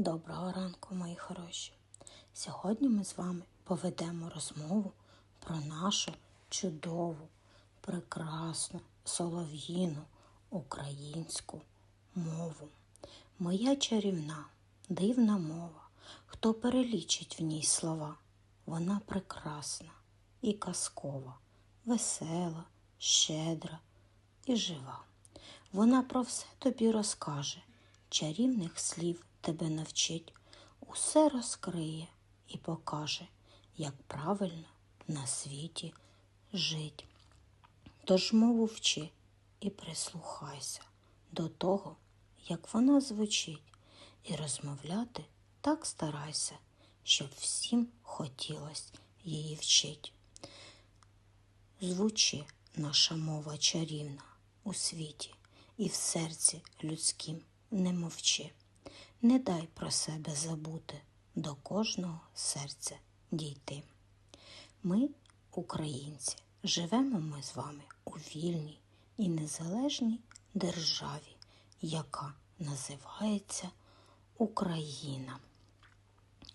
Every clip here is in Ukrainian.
Доброго ранку, мої хороші! Сьогодні ми з вами поведемо розмову про нашу чудову, прекрасну, солов'їну українську мову. Моя чарівна, дивна мова, хто перелічить в ній слова, вона прекрасна і казкова, весела, щедра і жива. Вона про все тобі розкаже, чарівних слів тебе навчить, усе розкриє і покаже, як правильно на світі жить. Тож мову вчи і прислухайся до того, як вона звучить, і розмовляти так старайся, щоб всім хотілось її вчить. Звучи наша мова чарівна у світі і в серці людським не мовчи. Не дай про себе забути, до кожного серця дійти. Ми, українці, живемо ми з вами у вільній і незалежній державі, яка називається Україна.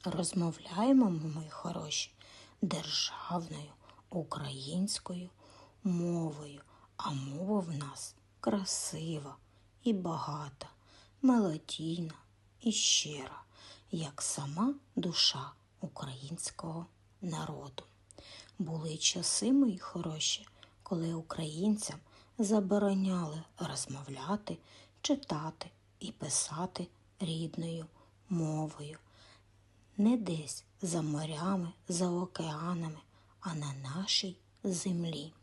Розмовляємо ми, мої хороші, державною українською мовою, а мова в нас красива і багата, мелодійна і щира, як сама душа українського народу. Були часи, мої хороші, коли українцям забороняли розмовляти, читати і писати рідною мовою. Не десь за морями, за океанами, а на нашій землі.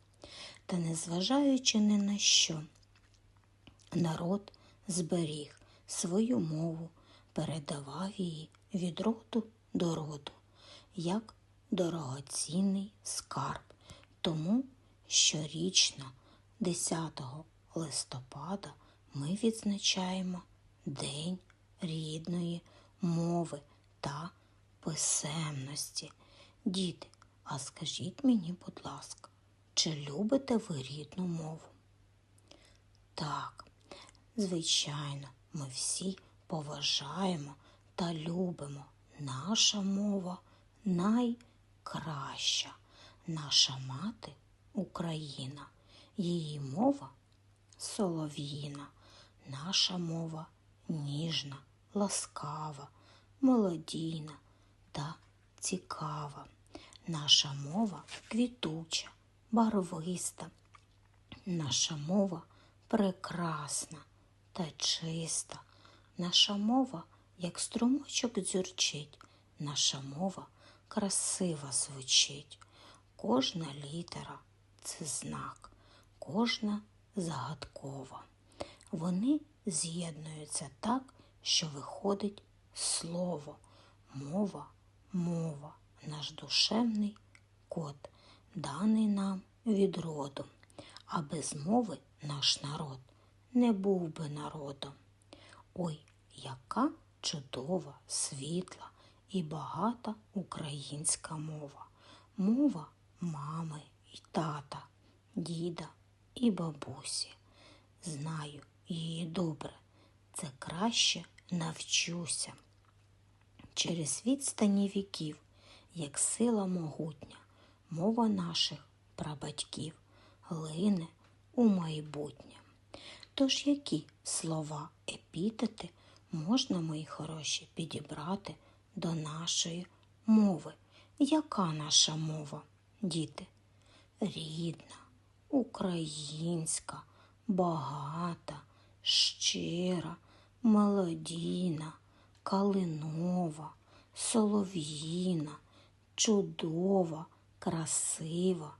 Та незважаючи ні на що, народ зберіг свою мову, передавав її від роду до роду, як дорогоцінний скарб. Тому щорічно, 10 листопада, ми відзначаємо День рідної мови та писемності. Діти, а скажіть мені, будь ласка, чи любите ви рідну мову? Так, звичайно, ми всі поважаємо та любимо. Наша мова найкраща. Наша мати Україна, її мова солов'їна, наша мова ніжна, ласкава, молодійна та цікава. Наша мова квітуча, барвиста, наша мова прекрасна та чиста. Наша мова, як струмочок дзюрчить, наша мова красиво звучить. Кожна літера це знак, кожна загадкова. Вони з'єднуються так, що виходить слово, мова, мова, наш душевний код, даний нам від роду. А без мови наш народ не був би народом. Ой, яка чудова, світла і багата українська мова. Мова мами і тата, діда і бабусі. Знаю її добре, це краще навчуся. Через відстані віків, як сила могутня, мова наших прабатьків глине у майбутнє. Тож які слова, епітети можна, мої хороші, підібрати до нашої мови? Яка наша мова, діти? Рідна, українська, багата, щира, мелодійна, калинова, солов'їна, чудова, красива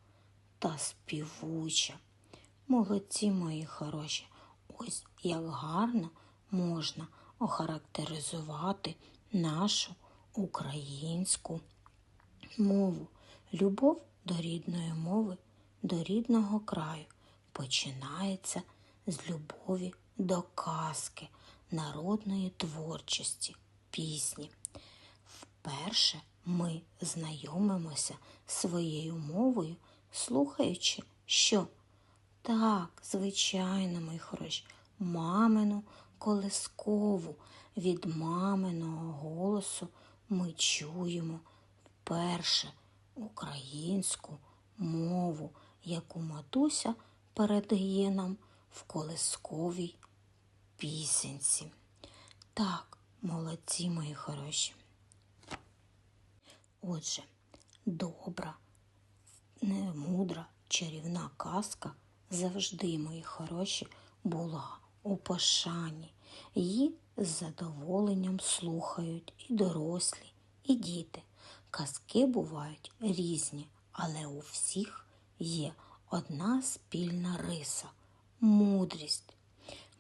та співуча. Молодці мої хороші, ось як гарно можна охарактеризувати нашу українську мову. Любов до рідної мови, до рідного краю починається з любові до казки, народної творчості, пісні. Вперше ми знайомимося своєю мовою, слухаючи, що так, звичайно, мої хороші, мамину колискову, від маминого голосу ми чуємо вперше українську мову, яку матуся передає нам в колисковій пісенці. Так, молодці мої хороші. Отже, добра, мудра, чарівна казка завжди, мої хороші, була у пошані. Її з задоволенням слухають і дорослі, і діти. Казки бувають різні, але у всіх є одна спільна риса мудрість.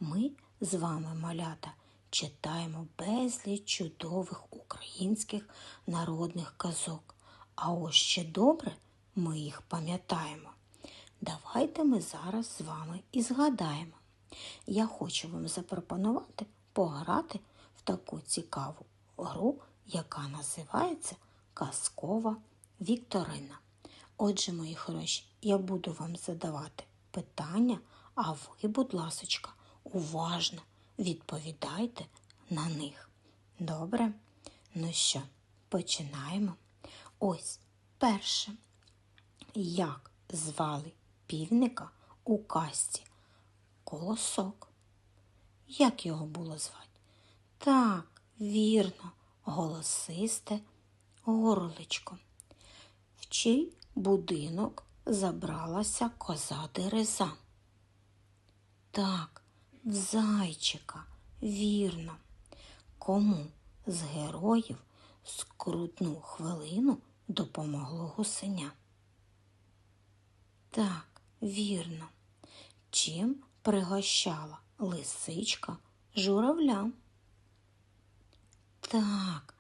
Ми з вами, малята, читаємо безліч чудових українських народних казок. А ось ще добре ми їх пам'ятаємо. Давайте ми зараз з вами і згадаємо. Я хочу вам запропонувати пограти в таку цікаву гру, яка називається Казкова Вікторина. Отже, мої хороші, я буду вам задавати питання, а ви, будь ласочка, уважно відповідайте на них. Добре? Ну що, починаємо. Ось перше. Як звали півника у казці Колосок? Як його було звати? Так, вірно, голосисте горличко. В чий будинок забралася коза Дереза? Так, в зайчика, вірно. Кому з героїв скрутну хвилину допомогло гусеня? Так, вірно. Чим пригощала лисичка журавля? Так,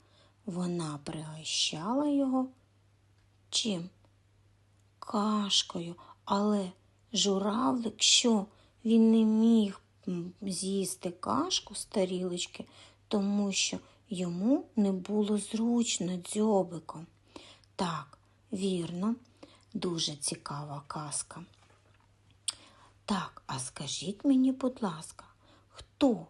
вона пригощала його чим? Кашкою, але журавлик що? Він не міг з'їсти кашку з тарілочки, тому що йому не було зручно дзьобиком. Так, вірно, дуже цікава казка. Так, а скажіть мені, будь ласка, хто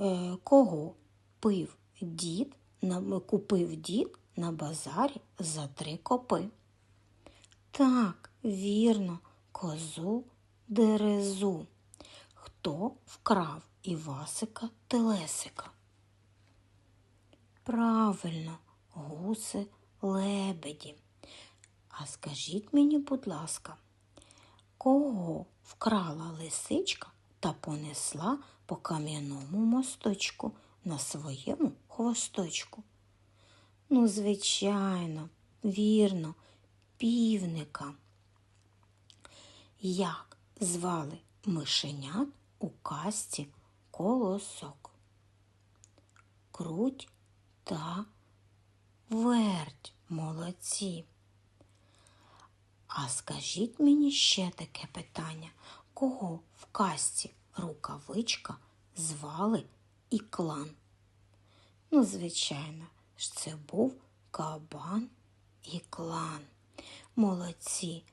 е, кого пив дід, на, купив дід на базарі за три копи? Так, вірно, козу дерезу. Хто вкрав Івасика Телесика? Правильно, гуси лебеді. А скажіть мені, будь ласка, кого вкрала лисичка та понесла по кам'яному мосточку на своєму хвосточку? Ну, звичайно, вірно, півника. Як звали мишенят у казці колосок? Круть та верть, молодці. А скажіть мені ще таке питання, кого в казці рукавичка звали і клан? Ну, звичайно ж, це був кабан і клан. Молодці,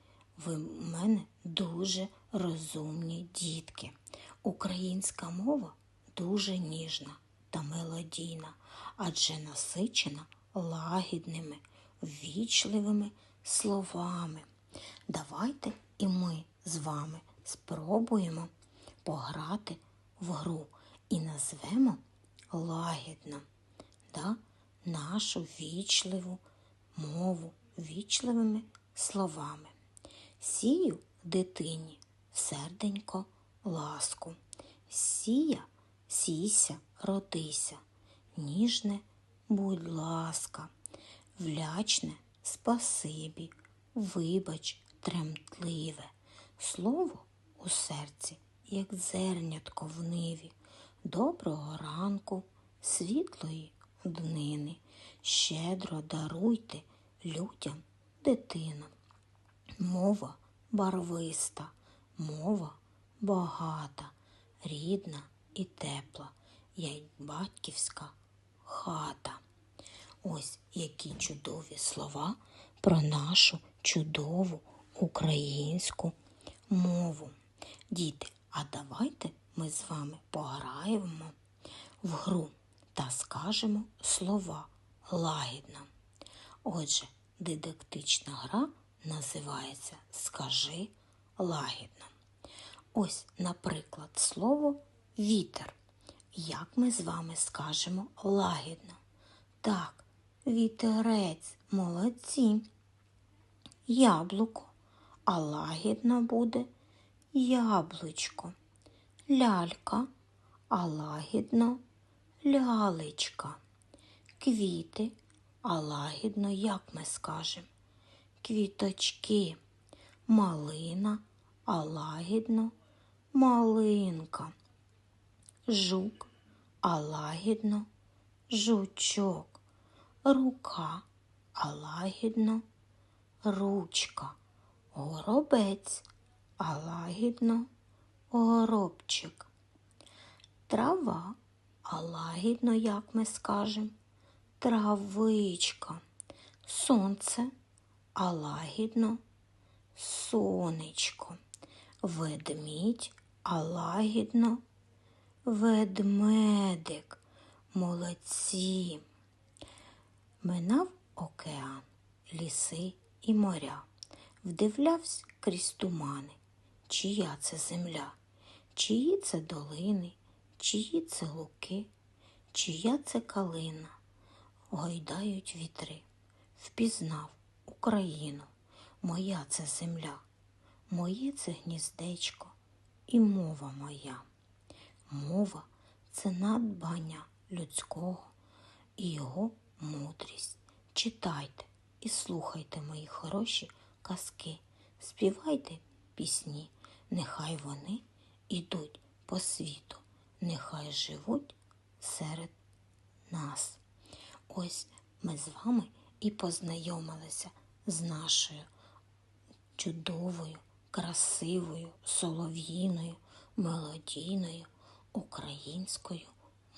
ви в мене дуже розумні дітки. Українська мова дуже ніжна та мелодійна, адже насичена лагідними, ввічливими словами. Давайте і ми з вами спробуємо пограти в гру і назвемо лагідно да, нашу вічливу мову вічливими словами. Сію дитині серденько ласку. Сія, сійся, родися, ніжне, будь ласка, влячне спасибі, вибач, тремтливе, слово у серці, як зернятко в ниві. Доброго ранку, світлої днини, щедро даруйте людям дитину. Мова барвиста, мова багата, рідна і тепла, як батьківська хата. Ось які чудові слова про нашу чудову українську мову. Діти, а давайте ми з вами пограємо в гру та скажемо слова лагідно. Отже, дидактична гра називається Скажи лагідно. Ось, наприклад, слово вітер. Як ми з вами скажемо лагідно? Так, вітерець, молодці. Яблуко, а лагідно буде яблучко. Лялька, а лагідно лялечка. Квіти, а лагідно, як ми скажемо? Квіточки, малина, а лагідно малинка. Жук, а лагідно жучок. Рука, а лагідно ручка. Горобець, а лагідно горобчик. Трава, а лагідно, як ми скажемо, травичка. Сонце, а лагідно сонечко. Ведмідь, а лагідно ведмедик. Молодці. Минав океан, ліси і моря, вдивлявся крізь тумани, чия це земля, чиї це долини, чиї це луки, чия це калина, гойдають вітри, впізнав Україну, моя це земля, моє це гніздечко і мова моя. Мова це надбання людського і його мудрість. Читайте і слухайте мої хороші казки, співайте пісні, нехай вони ідуть по світу, нехай живуть серед нас. Ось ми з вами і познайомилися з нашою чудовою, красивою, солов'їною, мелодійною українською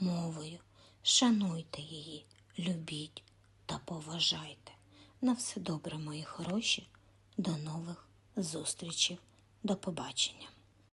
мовою. Шануйте її, любіть та поважайте. На все добре, мої хороші. До нових зустрічей. До побачення.